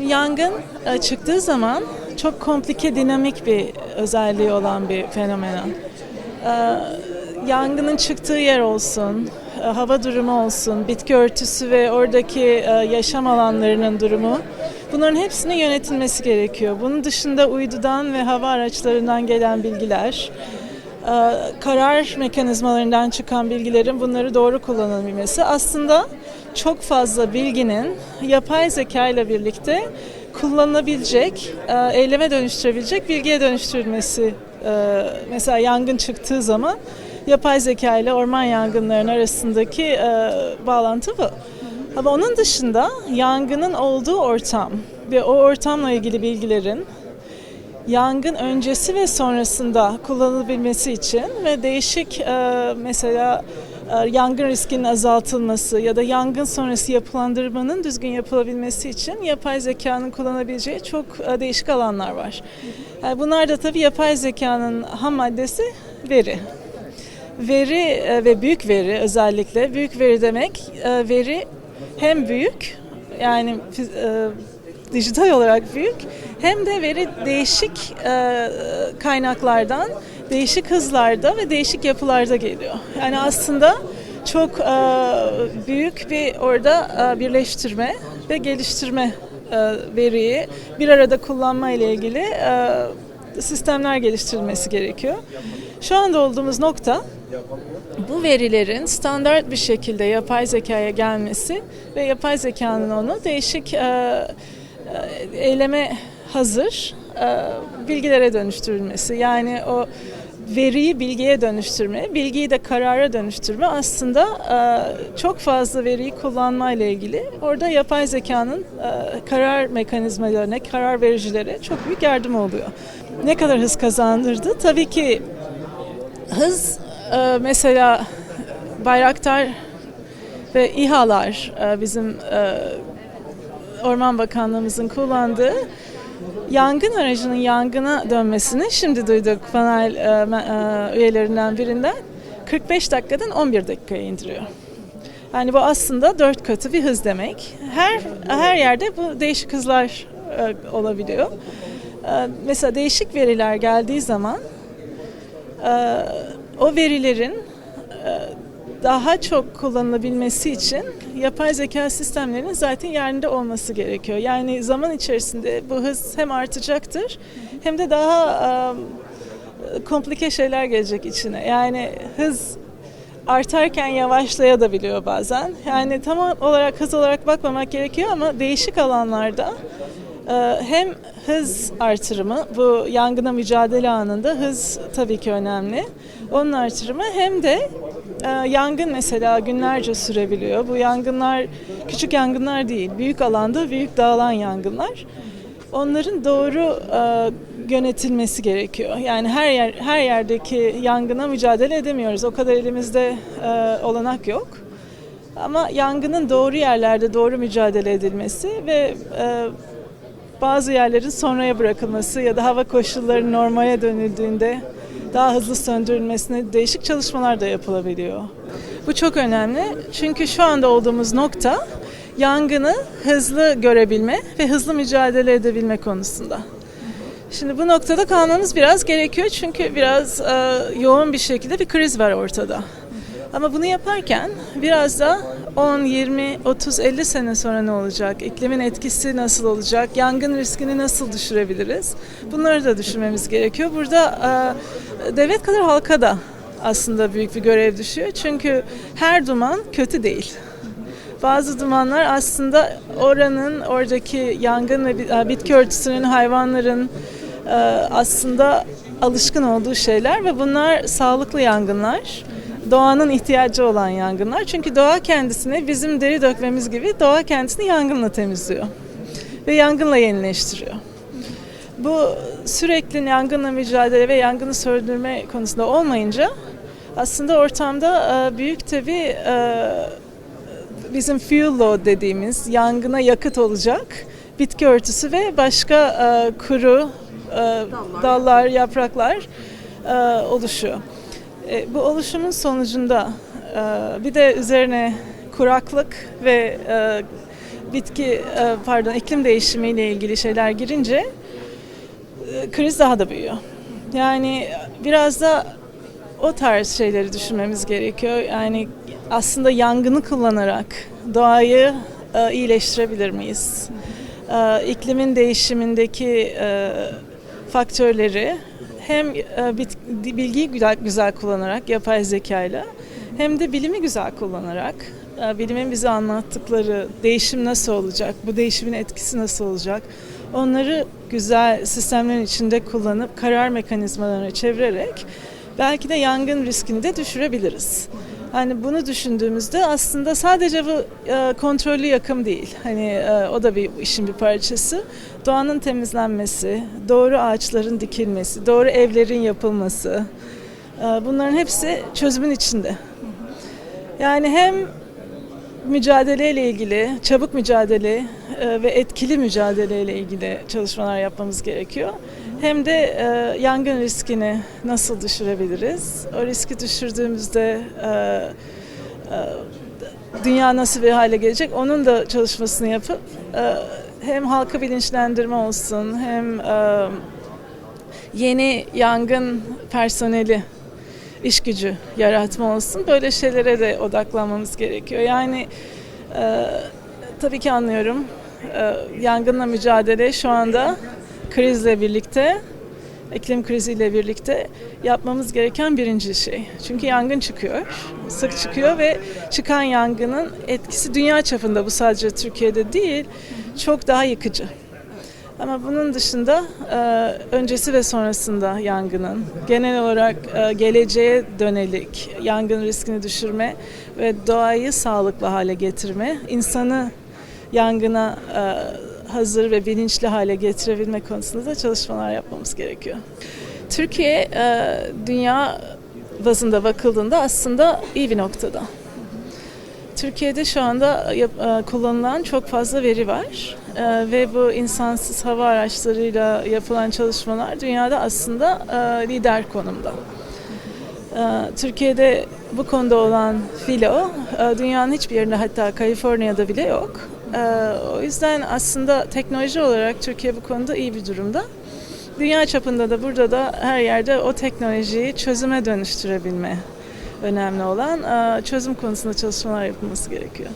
Yangın e, çıktığı zaman çok komplike, dinamik bir özelliği olan bir fenomen. E, Yangının çıktığı yer olsun, e, hava durumu olsun, bitki örtüsü ve oradaki yaşam alanlarının durumu bunların hepsinin yönetilmesi gerekiyor. Bunun dışında uydudan ve hava araçlarından gelen bilgiler, karar mekanizmalarından çıkan bilgilerin bunları doğru kullanılabilmesi aslında çok fazla bilginin yapay zeka ile birlikte kullanılabilecek, e, eyleme dönüştürebilecek bilgiye dönüştürülmesi. E, Mesela yangın çıktığı zaman yapay zeka ile orman yangınlarının arasındaki e, bağlantı bu. Ama onun dışında yangının olduğu ortam ve o ortamla ilgili bilgilerin yangın öncesi ve sonrasında kullanılabilmesi için ve değişik e, mesela e, yangın riskinin azaltılması ya da yangın sonrası yapılandırmanın düzgün yapılabilmesi için yapay zekanın kullanabileceği çok e, değişik alanlar var. Bunlar da tabii yapay zekanın ham maddesi veri. Veri ve büyük veri özellikle büyük veri demek veri hem büyük yani dijital olarak büyük hem de veri değişik e, kaynaklardan değişik hızlarda ve değişik yapılarda geliyor. Yani aslında çok e, büyük bir orada e, birleştirme ve geliştirme e, veriyi bir arada kullanma ile ilgili e, sistemler geliştirilmesi gerekiyor. Şu anda olduğumuz nokta bu verilerin standart bir şekilde yapay zekaya gelmesi ve yapay zekanın onu değişik e, eyleme hazır e, bilgilere dönüştürülmesi. Yani o veriyi bilgiye dönüştürme, bilgiyi de karara dönüştürme aslında e, çok fazla veriyi kullanmayla ilgili orada yapay zekanın karar mekanizmalarına, karar vericilere çok büyük yardım oluyor. Ne kadar hız kazandırdı? Tabii ki hız mesela Bayraktar ve İHA'lar bizim Orman Bakanlığımızın kullandığı yangın aracının yangına dönmesini şimdi duyduk panel e, e, üyelerinden birinden 45 dakikadan 11 dakikaya indiriyor. Yani bu aslında dört katı bir hız demek. Her her yerde bu değişik hızlar e, olabiliyor. E, mesela değişik veriler geldiği zaman e, o verilerin e, daha çok kullanılabilmesi için yapay zeka sistemlerinin zaten yerinde olması gerekiyor. Yani zaman içerisinde bu hız hem artacaktır hem de daha e, komplike şeyler gelecek içine. Yani hız artarken yavaşlayabiliyor bazen. Yani tam olarak hız olarak bakmamak gerekiyor ama değişik alanlarda hem hız artırımı bu yangına mücadele anında hız tabii ki önemli. Onun artırımı hem de yangın mesela günlerce sürebiliyor. Bu yangınlar küçük yangınlar değil, büyük alanda büyük dağılan yangınlar. Onların doğru e, yönetilmesi gerekiyor. Yani her yer her yerdeki yangına mücadele edemiyoruz. O kadar elimizde e, olanak yok. Ama yangının doğru yerlerde doğru mücadele edilmesi ve e, bazı yerlerin sonraya bırakılması ya da hava koşulları normale dönüldüğünde daha hızlı söndürülmesine değişik çalışmalar da yapılabiliyor. Bu çok önemli çünkü şu anda olduğumuz nokta yangını hızlı görebilme ve hızlı mücadele edebilme konusunda. Şimdi bu noktada kalmamız biraz gerekiyor çünkü biraz e, yoğun bir şekilde bir kriz var ortada. Ama bunu yaparken biraz da 10, 20, 30, 50 sene sonra ne olacak? İklimin etkisi nasıl olacak? Yangın riskini nasıl düşürebiliriz? Bunları da düşünmemiz gerekiyor. Burada e, devlet kadar halka da aslında büyük bir görev düşüyor. Çünkü her duman kötü değil. Bazı dumanlar aslında oranın, oradaki yangın ve bi- bitki örtüsünün, hayvanların e, aslında alışkın olduğu şeyler ve bunlar sağlıklı yangınlar. Doğanın ihtiyacı olan yangınlar. Çünkü doğa kendisini bizim deri dökmemiz gibi doğa kendisini yangınla temizliyor. Ve yangınla yenileştiriyor. Bu sürekli yangınla mücadele ve yangını söndürme konusunda olmayınca aslında ortamda e, büyük tabii e, bizim fuel load dediğimiz yangına yakıt olacak bitki örtüsü ve başka e, kuru e, dallar, yapraklar oluşuyor. E, bu oluşumun sonucunda e, bir de üzerine kuraklık ve e, bitki e, pardon iklim değişimiyle ilgili şeyler girince e, kriz daha da büyüyor. Yani biraz da o tarz şeyleri düşünmemiz gerekiyor. Yani aslında yangını kullanarak doğayı e, iyileştirebilir miyiz? E, iklimin değişimindeki e, faktörleri hem e, bilgiyi güzel, güzel kullanarak yapay zekayla hem de bilimi güzel kullanarak e, bilimin bize anlattıkları değişim nasıl olacak, bu değişimin etkisi nasıl olacak onları güzel sistemlerin içinde kullanıp karar mekanizmalarına çevirerek belki de yangın riskini de düşürebiliriz. Hani bunu düşündüğümüzde aslında sadece bu e, kontrollü yakım değil. Hani e, o da bir işin bir parçası. Doğanın temizlenmesi, doğru ağaçların dikilmesi, doğru evlerin yapılması. e, bunların hepsi çözümün içinde. Yani hem mücadeleyle ilgili, çabuk mücadele e, ve etkili mücadeleyle ilgili çalışmalar yapmamız gerekiyor. Hem de e, yangın riskini nasıl düşürebiliriz? O riski düşürdüğümüzde e, dünya nasıl bir hale gelecek? Onun da çalışmasını yapıp hem halkı bilinçlendirme olsun, hem yeni yangın personeli iş gücü yaratma olsun. Böyle şeylere de odaklanmamız gerekiyor. Yani e, tabii ki anlıyorum. E, yangınla mücadele şu anda krizle birlikte, iklim kriziyle birlikte yapmamız gereken birinci şey. Çünkü yangın çıkıyor, sık çıkıyor ve çıkan yangının etkisi dünya çapında bu sadece Türkiye'de değil, çok daha yıkıcı. Ama bunun dışında e, öncesi ve sonrasında yangının genel olarak e, geleceğe dönelik yangın riskini düşürme ve doğayı sağlıklı hale getirme, insanı yangına e, hazır ve bilinçli hale getirebilme konusunda da çalışmalar yapmamız gerekiyor. Türkiye dünya bazında bakıldığında aslında iyi bir noktada. Türkiye'de şu anda yap- e, kullanılan çok fazla veri var E, ve bu insansız hava araçlarıyla yapılan çalışmalar dünyada aslında e, lider konumda. E, Türkiye'de bu konuda olan filo e, dünyanın hiçbir yerinde hatta Kaliforniya'da bile yok. E, O yüzden aslında teknoloji olarak Türkiye bu konuda iyi bir durumda. Dünya çapında da burada da her yerde o teknolojiyi çözüme dönüştürebilme önemli olan çözüm konusunda çalışmalar yapılması gerekiyor.